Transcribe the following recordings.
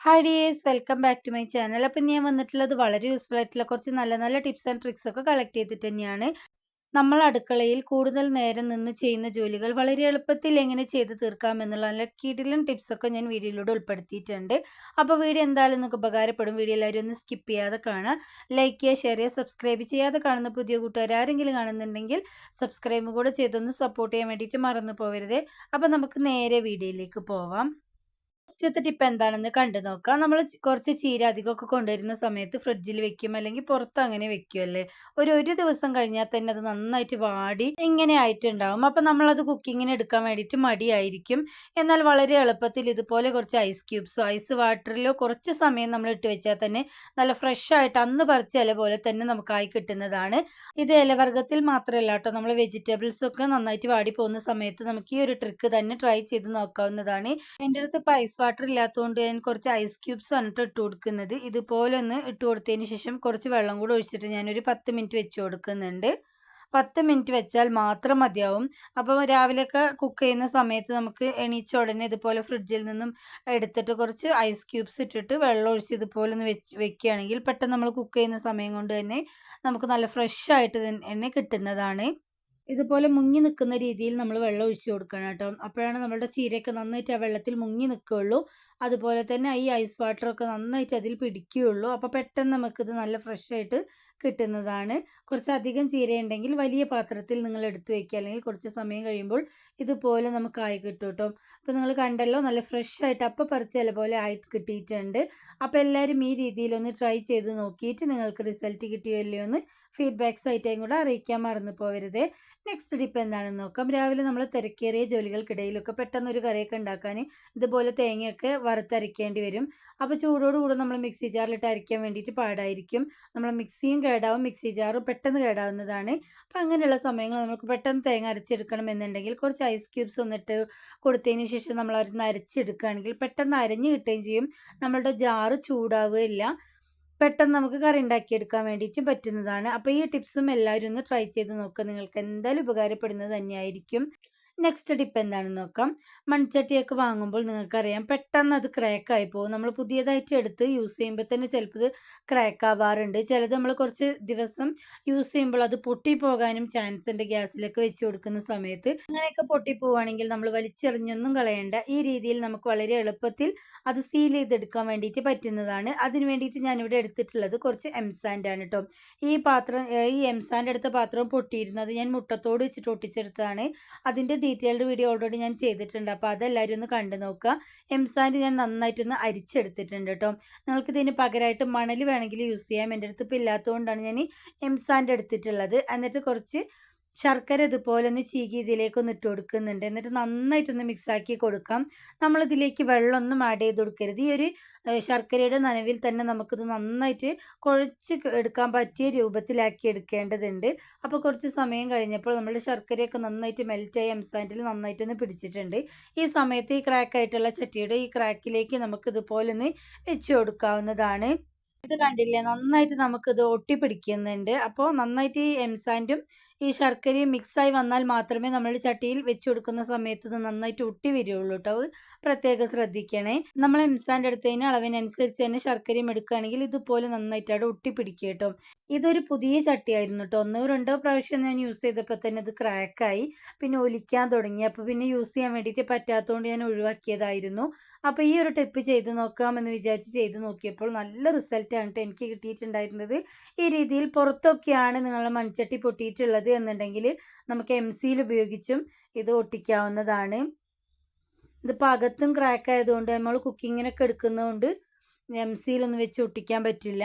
Hi dears welcome back to my channel അപ്പം ഞാൻ വന്നിട്ടുള്ളത് വളരെ യൂസ്ഫുൾ ആയിട്ടുള്ള കുറച്ച് നല്ല നല്ല ടിപ്സ് ആൻഡ് ട്രിക്സ് ഒക്കെ കളക്ട് ചെയ്തിട്ട് തന്നെയാണ്. നമ്മൾ അടുക്കളയിൽ കൂടുതൽ നേരം നിന്ന് ചെയ്യുന്ന ജോലികൾ വളരെ എളുപ്പത്തിൽ എങ്ങനെ ചെയ്ത് തീർക്കാമെന്നുള്ള നല്ല കിടിലൻ ടിപ്സൊക്കെ ഞാൻ വീഡിയോയിലൂടെ ഉൾപ്പെടുത്തിയിട്ടുണ്ട്. അപ്പോൾ വീഡിയോ എന്തായാലും നിങ്ങൾക്ക് ഉപകാരപ്പെടും. വീഡിയോ എല്ലാവരും ഒന്ന് സ്കിപ്പ് ചെയ്യാതെ കാണുക. ലൈക്ക് ചെയ്യുക ഷെയർ ചെയ്യുക സബ്സ്ക്രൈബ് ചെയ്യാതെ കാണുന്ന പുതിയ കൂട്ടുകാർ ആരെങ്കിലും കാണുന്നുണ്ടെങ്കിൽ സബ്സ്ക്രൈബ് കൂടെ ചെയ്തൊന്ന് സപ്പോർട്ട് ചെയ്യാൻ വേണ്ടിയിട്ട് മറന്നു പോകരുത് അപ്പോൾ നമുക്ക് നേരെ വീഡിയോയിലേക്ക് പോവാം. ഫസ്റ്റത്തെ ടിപ്പ് എന്താണെന്ന് കണ്ടു നോക്കാം. നമ്മൾ കുറച്ച് ചീര അധികമൊക്കെ കൊണ്ടുവരുന്ന സമയത്ത് ഫ്രിഡ്ജിൽ വെക്കും അല്ലെങ്കിൽ പുറത്ത് അങ്ങനെ വെക്കുമല്ലേ ഒരു ഒരു ദിവസം കഴിഞ്ഞാൽ തന്നെ അത് നന്നായിട്ട് വാടി ഇങ്ങനെ ആയിട്ടുണ്ടാവും. അപ്പം നമ്മളത് കുക്കിങ്ങിന് എടുക്കാൻ വേണ്ടിയിട്ട് മടിയായിരിക്കും. എന്നാൽ വളരെ എളുപ്പത്തിൽ ഇതുപോലെ കുറച്ച് ഐസ് ക്യൂബ്സോ ഐസ് വാട്ടറിലോ കുറച്ച് സമയം നമ്മൾ ഇട്ട് വെച്ചാൽ തന്നെ നല്ല ഫ്രഷ് ആയിട്ട് അന്ന് പറിച്ച ഇല പോലെ തന്നെ നമുക്കായി കിട്ടുന്നതാണ്. ഇത് ഇലവർഗത്തിൽ മാത്രമല്ല കേട്ടോ. നമ്മൾ വെജിറ്റബിൾസ് ഒക്കെ നന്നായിട്ട് വാടി പോകുന്ന സമയത്ത് നമുക്ക് ഈ ഒരു ട്രിക്ക് തന്നെ ട്രൈ ചെയ്ത് നോക്കാവുന്നതാണ്. എന്റെ അടുത്ത് ഇപ്പോൾ ഐസ് വാട്ടർ ഇല്ലാത്തതുകൊണ്ട് ഞാൻ കുറച്ച് ഐസ് ക്യൂബ്സ് വന്നിട്ട് ഇട്ട് കൊടുക്കുന്നത്. ഇതുപോലെ ഒന്ന് ഇട്ട് കൊടുത്തതിന് ശേഷം കുറച്ച് വെള്ളം കൂടെ ഒഴിച്ചിട്ട് ഞാനൊരു പത്ത് മിനിറ്റ് വെച്ച് കൊടുക്കുന്നുണ്ട്. പത്ത് മിനിറ്റ് വെച്ചാൽ മാത്രം മതിയാവും. അപ്പോൾ രാവിലെയൊക്കെ കുക്ക് ചെയ്യുന്ന സമയത്ത് നമുക്ക് എണീച്ച ഉടനെ ഇതുപോലെ ഫ്രിഡ്ജിൽ നിന്നും എടുത്തിട്ട് കുറച്ച് ഐസ് ക്യൂബ്സ് ഇട്ടിട്ട് വെള്ളം ഒഴിച്ച് ഇതുപോലെ ഒന്ന് വെച്ച് വെക്കുകയാണെങ്കിൽ പെട്ടെന്ന് നമ്മൾ കുക്ക് ചെയ്യുന്ന സമയം കൊണ്ട് തന്നെ നമുക്ക് നല്ല ഫ്രഷ് ആയിട്ട് തന്നെ കിട്ടുന്നതാണ്. ഇതുപോലെ മുങ്ങി നിൽക്കുന്ന രീതിയിൽ നമ്മൾ വെള്ളം ഒഴിച്ചു കൊടുക്കണം കേട്ടോ. അപ്പോഴാണ് നമ്മളുടെ ചീരയൊക്കെ നന്നായിട്ട് ആ വെള്ളത്തിൽ മുങ്ങി നിൽക്കുകയുള്ളൂ. അതുപോലെ തന്നെ ഈ ഐസ് വാട്ടറൊക്കെ നന്നായിട്ട് അതിൽ പിടിക്കുകയുള്ളൂ. അപ്പോൾ പെട്ടെന്ന് നമുക്കിത് നല്ല ഫ്രഷ് ആയിട്ട് കിട്ടുന്നതാണ്. കുറച്ചധികം ചീരയുണ്ടെങ്കിൽ വലിയ പാത്രത്തിൽ നിങ്ങൾ എടുത്തു വയ്ക്കുക അല്ലെങ്കിൽ കുറച്ച് സമയം കഴിയുമ്പോൾ ഇതുപോലെ നമുക്ക് ആയി കിട്ടും കേട്ടോ. അപ്പോൾ നിങ്ങൾ കണ്ടല്ലോ നല്ല ഫ്രഷ് ആയിട്ട് അപ്പം പറിച്ച ഇല പോലെ ആയി കിട്ടിയിട്ടുണ്ട്. അപ്പോൾ എല്ലാവരും ഈ രീതിയിലൊന്ന് ട്രൈ ചെയ്ത് നോക്കിയിട്ട് നിങ്ങൾക്ക് റിസൾട്ട് കിട്ടിയോ ഇല്ലയോ എന്ന് ഫീഡ്ബാക്ക്സ് ആയിട്ടും കൂടെ അറിയിക്കാൻ മറന്നു പോകരുത് നെക്സ്റ്റ് ഡിപ്പ് എന്താണെന്ന് നോക്കാം. രാവിലെ നമ്മൾ തിരക്കേറിയ ജോലികൾക്കിടയിലൊക്കെ പെട്ടെന്ന് ഒരു കറിയൊക്കെ ഉണ്ടാക്കാൻ ഇതുപോലെ തേങ്ങയൊക്കെ വറുത്തരയ്ക്കേണ്ടി വരും. അപ്പോൾ ചൂടോടുകൂടെ നമ്മൾ മിക്സി ജാറിലിട്ട് അരയ്ക്കാൻ വേണ്ടിയിട്ട് പാടായിരിക്കും. നമ്മൾ മിക്സിയും കേടാവും മിക്സി ജാറും പെട്ടെന്ന് കേടാവുന്നതാണ്. അപ്പോൾ അങ്ങനെയുള്ള സമയങ്ങൾ നമുക്ക് പെട്ടെന്ന് തേങ്ങ അരച്ചെടുക്കണം എന്നുണ്ടെങ്കിൽ കുറച്ച് ഐസ് ക്യൂബ്സ് ഒന്നിട്ട് കൊടുത്തതിന് ശേഷം നമ്മൾ അവർ അരച്ചെടുക്കുകയാണെങ്കിൽ പെട്ടെന്ന് അരഞ്ഞ് കിട്ടുകയും ചെയ്യും. നമ്മളുടെ ജാറ് ചൂടാവുകയില്ല. പെട്ടെന്ന് നമുക്ക് കറി ഉണ്ടാക്കിയെടുക്കാൻ വേണ്ടിയിട്ടും പറ്റുന്നതാണ്. അപ്പോൾ ഈ ടിപ്സും എല്ലാവരും ഒന്ന് ട്രൈ ചെയ്ത് നോക്കുക നിങ്ങൾക്ക് എന്തായാലും ഉപകാരപ്പെടുന്നത് തന്നെയായിരിക്കും. നെക്സ്റ്റ് ടിപ്പ് എന്താണെന്ന് നോക്കാം. മൺചട്ടിയൊക്കെ വാങ്ങുമ്പോൾ നിങ്ങൾക്കറിയാം പെട്ടെന്ന് അത് ക്രാക്കായി പോകും. നമ്മൾ പുതിയതായിട്ട് എടുത്ത് യൂസ് ചെയ്യുമ്പോൾ തന്നെ ചിലപ്പോൾ ഇത് ക്രാക്ക് ആവാറുണ്ട്. ചിലത് നമ്മൾ കുറച്ച് ദിവസം യൂസ് ചെയ്യുമ്പോൾ അത് പൊട്ടിപ്പോകാനും ചാൻസ് ഉണ്ട് ഗ്യാസിലൊക്കെ വെച്ച് കൊടുക്കുന്ന സമയത്ത്. അങ്ങനെയൊക്കെ പൊട്ടിപ്പോവാണെങ്കിൽ നമ്മൾ വലിച്ചെറിഞ്ഞൊന്നും കളയേണ്ട. ഈ രീതിയിൽ നമുക്ക് വളരെ എളുപ്പത്തിൽ അത് സീൽ ചെയ്തെടുക്കാൻ വേണ്ടിയിട്ട് പറ്റുന്നതാണ്. അതിന് വേണ്ടിയിട്ട് ഞാനിവിടെ എടുത്തിട്ടുള്ളത് കുറച്ച് എംസാൻഡ് ആണ് കേട്ടോ ഈ പാത്രം ഈ എംസാൻഡ് എടുത്ത പാത്രം പൊട്ടിയിരുന്നത് ഞാൻ മുട്ടത്തോട് വെച്ചിട്ട് ഒട്ടിച്ചെടുത്തതാണ്. അതിന്റെ ഡീറ്റെയിൽഡ് വീഡിയോ ഓൾറെഡി ഞാൻ ചെയ്തിട്ടുണ്ട്. അപ്പോൾ അതെല്ലാവരും ഒന്ന് കണ്ടു നോക്കുക. എംസാൻഡ് ഞാൻ നന്നായിട്ടൊന്ന് അരിച്ചെടുത്തിട്ടുണ്ട് കേട്ടോ. നിങ്ങൾക്ക് ഇതിന് പകരമായിട്ട് മണൽ വേണമെങ്കിൽ യൂസ് ചെയ്യാം. എന്റെ അടുത്ത് ഇപ്പോൾ ഇല്ലാത്തതുകൊണ്ടാണ് ഞാൻ എംസാൻഡ് എടുത്തിട്ടുള്ളത്. എന്നിട്ട് കുറച്ച് ശർക്കര ഇതുപോലെ ഒന്ന് ചീകി ഇതിലേക്കൊന്ന് ഇട്ട് കൊടുക്കുന്നുണ്ട്. എന്നിട്ട് നന്നായിട്ടൊന്ന് മിക്സാക്കി കൊടുക്കാം. നമ്മളിതിലേക്ക് വെള്ളമൊന്നും ആഡ് ചെയ്ത് കൊടുക്കരുത്. ഈ ഒരു ശർക്കരയുടെ നനവിൽ തന്നെ നമുക്കിത് നന്നായിട്ട് കുഴച്ച് എടുക്കാൻ പറ്റിയ രൂപത്തിലാക്കി എടുക്കേണ്ടതുണ്ട്. അപ്പോൾ കുറച്ച് സമയം കഴിഞ്ഞപ്പോൾ നമ്മുടെ ശർക്കരയൊക്കെ നന്നായിട്ട് മെൽറ്റായി എംസാൻഡിൽ നന്നായിട്ടൊന്ന് പിടിച്ചിട്ടുണ്ട്. ഈ സമയത്ത് ഈ ക്രാക്കായിട്ടുള്ള ചട്ടിയുടെ ഈ ക്രാക്കിലേക്ക് നമുക്ക് ഇതുപോലെ ഒന്ന് വെച്ച് കൊടുക്കാവുന്നതാണ്. ഇത് കണ്ടില്ലേ? നന്നായിട്ട് നമുക്കിത് ഒട്ടിപ്പിടിക്കുന്നുണ്ട്. അപ്പോൾ നന്നായിട്ട് ഈ എംസാൻഡും ഈ ശർക്കരയും മിക്സായി വന്നാൽ മാത്രമേ നമ്മൾ ചട്ടിയിൽ വെച്ച് കൊടുക്കുന്ന സമയത്ത് ഇത് നന്നായിട്ട് ഒട്ടി വരികയുള്ളൂ കേട്ടോ പ്രത്യേകം ശ്രദ്ധിക്കണേ. നമ്മൾ എംസാന്റെ അടുത്തതിന് അളവിനനുസരിച്ച് തന്നെ ശർക്കരയും എടുക്കുകയാണെങ്കിൽ ഇതുപോലെ നന്നായിട്ട് അവിടെ ഒട്ടിപ്പിടിക്കുക കേട്ടോ ഇതൊരു പുതിയ ചട്ടിയായിരുന്നു കേട്ടോ ഒന്നോ രണ്ടോ പ്രാവശ്യം ഞാൻ യൂസ് ചെയ്തപ്പോൾ തന്നെ ഇത് ക്രാക്കായി പിന്നെ ഒലിക്കാൻ തുടങ്ങി. അപ്പോൾ പിന്നെ യൂസ് ചെയ്യാൻ വേണ്ടിയിട്ട് പറ്റാത്തതുകൊണ്ട് ഞാൻ ഒഴിവാക്കിയതായിരുന്നു. അപ്പോൾ ഈ ഒരു ടിപ്പ് ചെയ്ത് നോക്കാമെന്ന് വിചാരിച്ച് ചെയ്ത് നോക്കിയപ്പോൾ നല്ല റിസൾട്ടാണ് കേട്ടോ എനിക്ക് കിട്ടിയിട്ടുണ്ടായിരുന്നത്. ഈ രീതിയിൽ പുറത്തൊക്കെയാണ് നിങ്ങളുടെ മൺചട്ടി പൊട്ടിയിട്ടുള്ളത്. എന്നുണ്ടെങ്കിൽ നമുക്ക് എം സിയിൽ ഉപയോഗിച്ചും ഇത് ഒട്ടിക്കാവുന്നതാണ്. ഇതിപ്പോൾ അകത്തും ക്രാക്ക് ആയതുകൊണ്ട് നമ്മൾ കുക്കിങ്ങിനൊക്കെ എടുക്കുന്നതുകൊണ്ട് എം സിയിലൊന്നും വെച്ച് ഒട്ടിക്കാൻ പറ്റില്ല.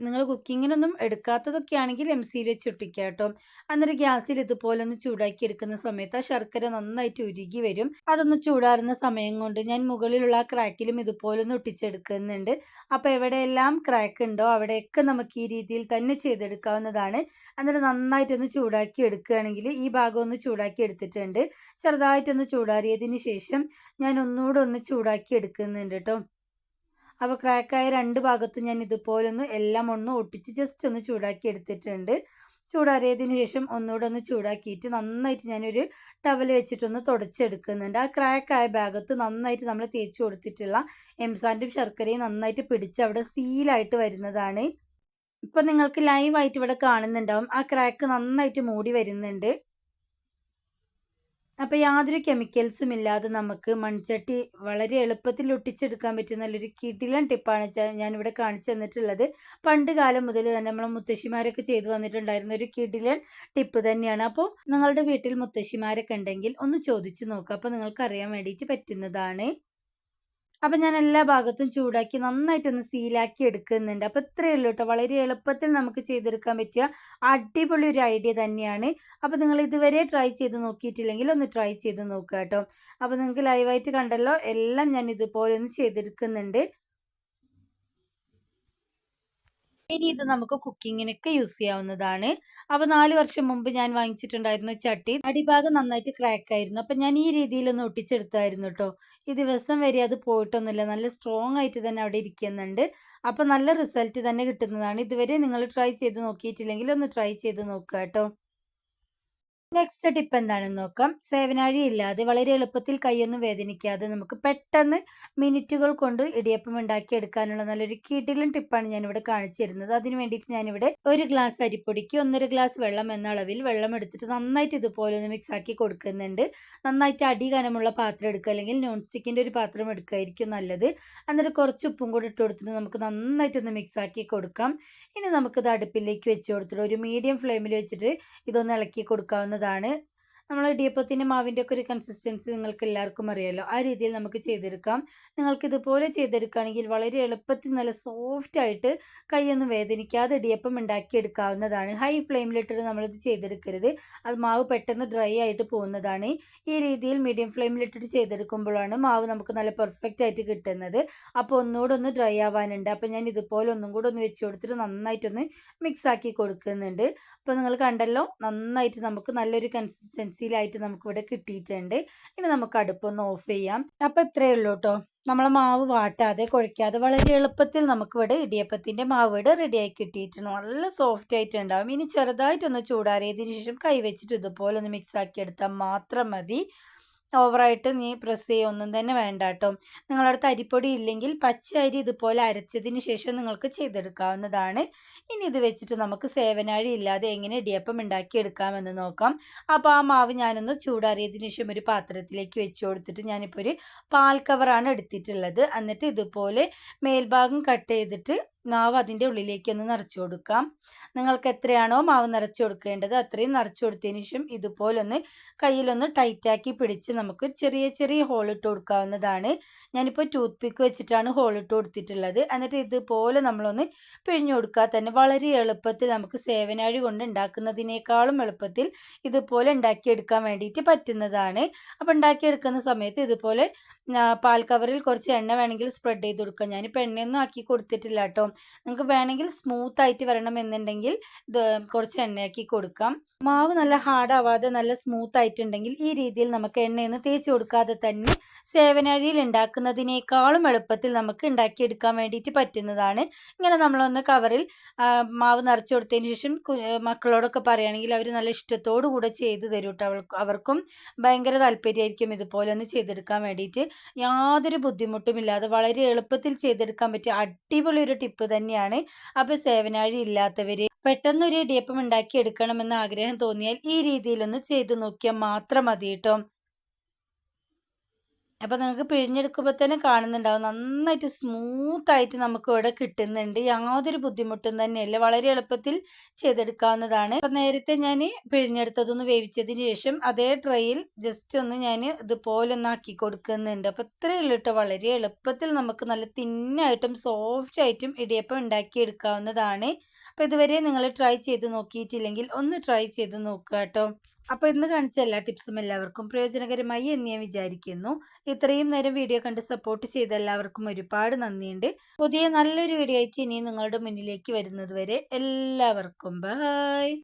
നിങ്ങൾ കുക്കിങ്ങിനൊന്നും എടുക്കാത്തതൊക്കെ ആണെങ്കിൽ എം സിയിൽ വെച്ച് ഒട്ടിക്കുക കേട്ടോ അന്നേരം ഗ്യാസിൽ ഇതുപോലെ ഒന്ന് ചൂടാക്കി എടുക്കുന്ന സമയത്ത് ആ ശർക്കര നന്നായിട്ട് ഉരുകി വരും. അതൊന്ന് ചൂടാറുന്ന സമയം കൊണ്ട് ഞാൻ മുകളിലുള്ള ആ ക്രാക്കിലും ഇതുപോലെ ഒന്ന് ഒട്ടിച്ചെടുക്കുന്നുണ്ട്. അപ്പോൾ എവിടെയെല്ലാം ക്രാക്ക് ഉണ്ടോ അവിടെയൊക്കെ നമുക്ക് ഈ രീതിയിൽ തന്നെ ചെയ്തെടുക്കാവുന്നതാണ്. അന്നേരം നന്നായിട്ടൊന്ന് ചൂടാക്കി എടുക്കുകയാണെങ്കിൽ ഈ ഭാഗം ഒന്ന് ചൂടാക്കി എടുത്തിട്ടുണ്ട്. ചെറുതായിട്ടൊന്ന് ചൂടാറിയതിന് ശേഷം ഞാൻ ഒന്നുകൂടെ ഒന്ന് ചൂടാക്കി എടുക്കുന്നുണ്ട് കേട്ടോ അപ്പോൾ ക്രാക്കായ രണ്ട് ഭാഗത്തും ഞാൻ ഇതുപോലെ ഒന്ന് എല്ലാം ഒന്ന് ഒട്ടിച്ച് ജസ്റ്റ് ഒന്ന് ചൂടാക്കി എടുത്തിട്ടുണ്ട്. ചൂടാറിയതിന് ശേഷം ഒന്നുകൂടെ ഒന്ന് ചൂടാക്കിയിട്ട് നന്നായിട്ട് ഞാനൊരു ടവൽ വെച്ചിട്ടൊന്ന് തുടച്ചെടുക്കുന്നുണ്ട്. ആ ക്രാക്കായ ഭാഗത്ത് നന്നായിട്ട് നമ്മൾ തേച്ച് കൊടുത്തിട്ടുള്ള എംസാൻഡും ശർക്കരയും നന്നായിട്ട് പിടിച്ച് അവിടെ സീലായിട്ട് വരുന്നതാണ്. ഇപ്പം നിങ്ങൾക്ക് ലൈവായിട്ട് ഇവിടെ കാണുന്നുണ്ടാവും. ആ ക്രാക്ക് നന്നായിട്ട് മൂടി വരുന്നുണ്ട്. അപ്പോൾ യാതൊരു കെമിക്കൽസും ഇല്ലാതെ നമുക്ക് മൺചട്ടി വളരെ എളുപ്പത്തിൽ ഒട്ടിച്ചെടുക്കാൻ പറ്റുന്ന നല്ലൊരു കിടിലൻ ടിപ്പാണ് ഞാനിവിടെ കാണിച്ചു തന്നിട്ടുള്ളത്. പണ്ട് കാലം മുതൽ തന്നെ നമ്മൾ മുത്തശ്ശിമാരൊക്കെ ചെയ്തു വന്നിട്ടുണ്ടായിരുന്ന ഒരു കിടിലൻ ടിപ്പ് തന്നെയാണ്. അപ്പോൾ നിങ്ങളുടെ വീട്ടിൽ മുത്തശ്ശിമാരൊക്കെ ഉണ്ടെങ്കിൽ ഒന്ന് ചോദിച്ചു നോക്കുക അപ്പോൾ നിങ്ങൾക്ക് അറിയാൻ വേണ്ടിയിട്ട് പറ്റുന്നതാണ്. അപ്പം ഞാൻ എല്ലാ ഭാഗത്തും ചൂടാക്കി നന്നായിട്ടൊന്ന് സീലാക്കി എടുക്കുന്നുണ്ട്. അപ്പോൾ ഇത്രയേ ഉള്ളൂ കേട്ടോ വളരെ എളുപ്പത്തിൽ നമുക്ക് ചെയ്തെടുക്കാൻ പറ്റിയ അടിപൊളി ഒരു ഐഡിയ തന്നെയാണ്. അപ്പോൾ നിങ്ങൾ ഇതുവരെ ട്രൈ ചെയ്ത് നോക്കിയിട്ടില്ലെങ്കിൽ ഒന്ന് ട്രൈ ചെയ്ത് നോക്കുക കേട്ടോ അപ്പോൾ നിങ്ങൾക്ക് ലൈവായിട്ട് കണ്ടല്ലോ എല്ലാം ഞാൻ ഇതുപോലെ ഒന്ന് ചെയ്തെടുക്കുന്നുണ്ട്. ഇനി ഇത് നമുക്ക് കുക്കിങ്ങിനൊക്കെ യൂസ് ചെയ്യാവുന്നതാണ്. അപ്പോൾ നാല് വർഷം മുമ്പ് ഞാൻ വാങ്ങിച്ചിട്ടുണ്ടായിരുന്നു ചട്ടി അടിഭാഗം നന്നായിട്ട് ക്രാക്ക് ആയിരുന്നു അപ്പം ഞാൻ ഈ രീതിയിലൊന്ന് ഒട്ടിച്ചെടുത്തായിരുന്നു കേട്ടോ ഈ ദിവസം വരെ അത് പോയിട്ടൊന്നുമില്ല. നല്ല സ്ട്രോങ് ആയിട്ട് തന്നെ അവിടെ ഇരിക്കുന്നുണ്ട്. അപ്പോൾ നല്ല റിസൾട്ട് തന്നെ കിട്ടുന്നതാണ്. ഇതുവരെ നിങ്ങൾ ട്രൈ ചെയ്ത് നോക്കിയിട്ടില്ലെങ്കിൽ ഒന്ന് ട്രൈ ചെയ്ത് നോക്കുക കേട്ടോ നെക്സ്റ്റ് ടിപ്പ് എന്താണെന്ന് നോക്കാം. സേവനാഴി ഇല്ലാതെ വളരെ എളുപ്പത്തിൽ കൈയൊന്നും വേദനിക്കാതെ നമുക്ക് പെട്ടെന്ന് മിനിറ്റുകൾ കൊണ്ട് ഇടിയപ്പം ഉണ്ടാക്കി എടുക്കാനുള്ള നല്ലൊരു കിടിലൻ ടിപ്പാണ് ഞാനിവിടെ കാണിച്ചു തരുന്നത്. അതിന് വേണ്ടിയിട്ട് ഞാനിവിടെ ഒരു ഗ്ലാസ് അരിപ്പൊടിക്ക് ഒന്നര ഗ്ലാസ് വെള്ളം എന്ന അളവിൽ വെള്ളം എടുത്തിട്ട് നന്നായിട്ട് ഇതുപോലെ ഒന്ന് മിക്സ് ആക്കി കൊടുക്കുന്നുണ്ട്. നന്നായിട്ട് അടി കനമുള്ള പാത്രം എടുക്കുക അല്ലെങ്കിൽ നോൺ സ്റ്റിക്കിന്റെ ഒരു പാത്രം എടുക്കുകയായിരിക്കും നല്ലത്. എന്നിട്ട് കുറച്ച് ഉപ്പും കൂടി ഇട്ട് കൊടുത്തിട്ട് നമുക്ക് നന്നായിട്ടൊന്ന് മിക്സ് ആക്കി കൊടുക്കാം. ഇനി നമുക്കിത് അടുപ്പിലേക്ക് വെച്ച് കൊടുത്തിട്ട് ഒരു മീഡിയം ഫ്ലെയിമിൽ വെച്ചിട്ട് ഇതൊന്ന് ഇളക്കി കൊടുക്കാവുന്ന ചെയ്യുന്നതാണ് നമ്മൾ ഇടിയപ്പത്തിന്റെ മാവിന്റെ ഒക്കെ ഒരു കൺസിസ്റ്റൻസി നിങ്ങൾക്ക് എല്ലാവർക്കും അറിയാമല്ലോ ആ രീതിയിൽ നമുക്ക് ചെയ്തെടുക്കാം. നിങ്ങൾക്ക് ഇതുപോലെ ചെയ്തെടുക്കുകയാണെങ്കിൽ വളരെ എളുപ്പത്തിൽ നല്ല സോഫ്റ്റ് ആയിട്ട് കൈയൊന്നും വേദനിക്കാതെ ഇടിയപ്പം ഉണ്ടാക്കിയെടുക്കാവുന്നതാണ്. ഹൈ ഫ്ലെയിമിലിട്ടിട്ട് നമ്മളിത് ചെയ്തെടുക്കരുത്. അത് മാവ് പെട്ടെന്ന് ഡ്രൈ ആയിട്ട് പോകുന്നതാണ്. ഈ രീതിയിൽ മീഡിയം ഫ്ലെയിമിലിട്ടിട്ട് ചെയ്തെടുക്കുമ്പോഴാണ് മാവ് നമുക്ക് നല്ല പെർഫെക്റ്റ് ആയിട്ട് കിട്ടുന്നത്. അപ്പോൾ ഒന്നുകൂടെ ഒന്ന് ഡ്രൈ ആവാനുണ്ട്. അപ്പോൾ ഞാൻ ഇതുപോലെ ഒന്നും കൂടെ ഒന്ന് വെച്ച് കൊടുത്തിട്ട് നന്നായിട്ടൊന്ന് മിക്സ് ആക്കി കൊടുക്കുന്നുണ്ട്. അപ്പോൾ നിങ്ങൾ കണ്ടല്ലോ? നന്നായിട്ട് നമുക്ക് നല്ലൊരു കൺസിസ്റ്റൻസി മിക്സിയിലായിട്ട് നമുക്കിവിടെ കിട്ടിയിട്ടുണ്ട്. ഇനി നമുക്ക് അടുപ്പൊന്ന് ഓഫ് ചെയ്യാം. അപ്പോൾ ഇത്രയേ ഉള്ളൂ കേട്ടോ നമ്മൾ മാവ് വാട്ടാതെ കുഴയ്ക്കാതെ വളരെ എളുപ്പത്തിൽ നമുക്കിവിടെ ഇടിയപ്പത്തിന്റെ മാവ് ഇവിടെ റെഡിയായി കിട്ടിയിട്ടുണ്ട്. നല്ല സോഫ്റ്റ് ആയിട്ടുണ്ടാവും. ഇനി ചെറുതായിട്ടൊന്ന് ചൂടാറിയതിന് ശേഷം കൈവച്ചിട്ട് ഇതുപോലെ ഒന്ന് മിക്സ് ആക്കി എടുത്താൽ മാത്രം മതി. ഓവറായിട്ട് നീ പ്രസ് ചെയ്യൊന്നും തന്നെ വേണ്ട കേട്ടോ നിങ്ങളടുത്ത് അരിപ്പൊടി ഇല്ലെങ്കിൽ പച്ച അരി ഇതുപോലെ അരച്ചതിന് ശേഷം നിങ്ങൾക്ക് ചെയ്തെടുക്കാവുന്നതാണ്. ഇനി ഇത് വെച്ചിട്ട് നമുക്ക് സേവനാഴി ഇല്ലാതെ എങ്ങനെ ഇടിയപ്പം ഉണ്ടാക്കിയെടുക്കാമെന്ന് നോക്കാം. അപ്പോൾ ആ മാവ് ഞാനൊന്ന് ചൂടാറിയതിന് ശേഷം ഒരു പാത്രത്തിലേക്ക് വെച്ച് കൊടുത്തിട്ട് ഞാനിപ്പോൾ ഒരു പാൽ കവറാണ് എടുത്തിട്ടുള്ളത്. എന്നിട്ട് ഇതുപോലെ മേൽഭാഗം കട്ട് ചെയ്തിട്ട് മാവ് അതിന്റെ ഉള്ളിലേക്ക് ഒന്ന് നിറച്ചു കൊടുക്കാം. നിങ്ങൾക്ക് എത്രയാണോ മാവ് നിറച്ചു കൊടുക്കേണ്ടത് അത്രയും നിറച്ചു കൊടുത്തതിന് ശേഷം ഇതുപോലൊന്ന് കയ്യിലൊന്ന് ടൈറ്റാക്കി പിടിച്ച് നമുക്ക് ചെറിയ ചെറിയ ഹോൾ ഇട്ട് കൊടുക്കാവുന്നതാണ്. ഞാനിപ്പോൾ ടൂത്ത് പിക്ക് വെച്ചിട്ടാണ് ഹോളിട്ട് കൊടുത്തിട്ടുള്ളത്. എന്നിട്ട് ഇതുപോലെ നമ്മളൊന്ന് പിഴിഞ്ഞു കൊടുക്കുക തന്നെ വളരെ എളുപ്പത്തിൽ നമുക്ക് സേവനാഴി കൊണ്ട് ഉണ്ടാക്കുന്നതിനേക്കാളും എളുപ്പത്തിൽ ഇതുപോലെ ഉണ്ടാക്കിയെടുക്കാൻ വേണ്ടിയിട്ട് പറ്റുന്നതാണ്. അപ്പോൾ ഉണ്ടാക്കിയെടുക്കുന്ന സമയത്ത് ഇതുപോലെ പാൽ കവറിൽ കുറച്ച് എണ്ണ വേണമെങ്കിൽ സ്പ്രെഡ് ചെയ്ത് കൊടുക്കുക ഞാനിപ്പോൾ എണ്ണയൊന്നും ആക്കി കൊടുത്തിട്ടില്ല കേട്ടോ. നിങ്ങൾക്ക് വേണമെങ്കിൽ സ്മൂത്ത് ആയിട്ട് വരണം എന്നുണ്ടെങ്കിൽ ഇത് കുറച്ച് എണ്ണയാക്കി കൊടുക്കാം. മാവ് നല്ല ഹാർഡ് ആവാതെ നല്ല സ്മൂത്ത് ആയിട്ടുണ്ടെങ്കിൽ ഈ രീതിയിൽ നമുക്ക് എണ്ണയൊന്നും തേച്ച് കൊടുക്കാതെ തന്നെ സേവനഴിയിൽ ഉണ്ടാക്കുന്നതിനേക്കാളും എളുപ്പത്തിൽ നമുക്ക് ഉണ്ടാക്കിയെടുക്കാൻ വേണ്ടിയിട്ട് പറ്റുന്നതാണ്. ഇങ്ങനെ നമ്മളൊന്ന് കവറിൽ മാവ് നിറച്ചു കൊടുത്തതിന് ശേഷം മക്കളോടൊക്കെ പറയുകയാണെങ്കിൽ അവർ നല്ല ഇഷ്ടത്തോടു കൂടെ ചെയ്ത് തരും കേട്ടോ അവൾക്ക് അവർക്കും ഭയങ്കര താല്പര്യമായിരിക്കും ഇതുപോലെ ഒന്ന് ചെയ്തെടുക്കാൻ വേണ്ടിയിട്ട്. യാതൊരു ബുദ്ധിമുട്ടുമില്ലാതെ വളരെ എളുപ്പത്തിൽ ചെയ്തെടുക്കാൻ പറ്റിയ അടിപൊളി ഒരു ടിപ്പ് തന്നെയാണ്. അപ്പോൾ സേവനാഴി ഇല്ലാത്തവർ പെട്ടെന്നൊരു ഇടിയപ്പം ഉണ്ടാക്കി എടുക്കണമെന്ന് ആഗ്രഹം തോന്നിയാൽ ഈ രീതിയിലൊന്ന് ചെയ്തു നോക്കിയാൽ മാത്രം മതി കേട്ടോ അപ്പോൾ നിങ്ങൾക്ക് പിഴിഞ്ഞെടുക്കുമ്പോൾ തന്നെ കാണുന്നുണ്ടാവും. നന്നായിട്ട് സ്മൂത്തായിട്ട് നമുക്ക് ഇവിടെ കിട്ടുന്നുണ്ട്. യാതൊരു ബുദ്ധിമുട്ടും തന്നെയല്ല. വളരെ എളുപ്പത്തിൽ ചെയ്തെടുക്കാവുന്നതാണ്. അപ്പം നേരത്തെ ഞാൻ പിഴിഞ്ഞെടുത്തതൊന്ന് വേവിച്ചതിന് ശേഷം അതേ ട്രെയിൽ ജസ്റ്റ് ഒന്ന് ഞാൻ ഇതുപോലെ ഒന്ന് ആക്കി കൊടുക്കുന്നുണ്ട്. അപ്പോൾ ഇത്രയേ ഉള്ളൂ കേട്ടോ വളരെ എളുപ്പത്തിൽ നമുക്ക് നല്ല തിന്നായിട്ടും സോഫ്റ്റ് ആയിട്ടും ഇടിയപ്പം ഉണ്ടാക്കിയെടുക്കാവുന്നതാണ്. അപ്പോൾ ഇതുവരെ നിങ്ങൾ ട്രൈ ചെയ്ത് നോക്കിയിട്ടില്ലെങ്കിൽ ഒന്ന് ട്രൈ ചെയ്ത് നോക്കുക കേട്ടോ അപ്പോൾ ഇന്ന് കാണിച്ച എല്ലാ ടിപ്സും എല്ലാവർക്കും പ്രയോജനകരമായി എന്ന് ഞാൻ വിചാരിക്കുന്നു. ഇത്രയും നേരം വീഡിയോ കണ്ട് സപ്പോർട്ട് ചെയ്ത എല്ലാവർക്കും ഒരുപാട് നന്ദിയുണ്ട്. പുതിയ നല്ലൊരു വീഡിയോ ആയിട്ട് ഇനി നിങ്ങളുടെ മുന്നിലേക്ക് വരുന്നത് വരെ എല്ലാവർക്കും ബൈ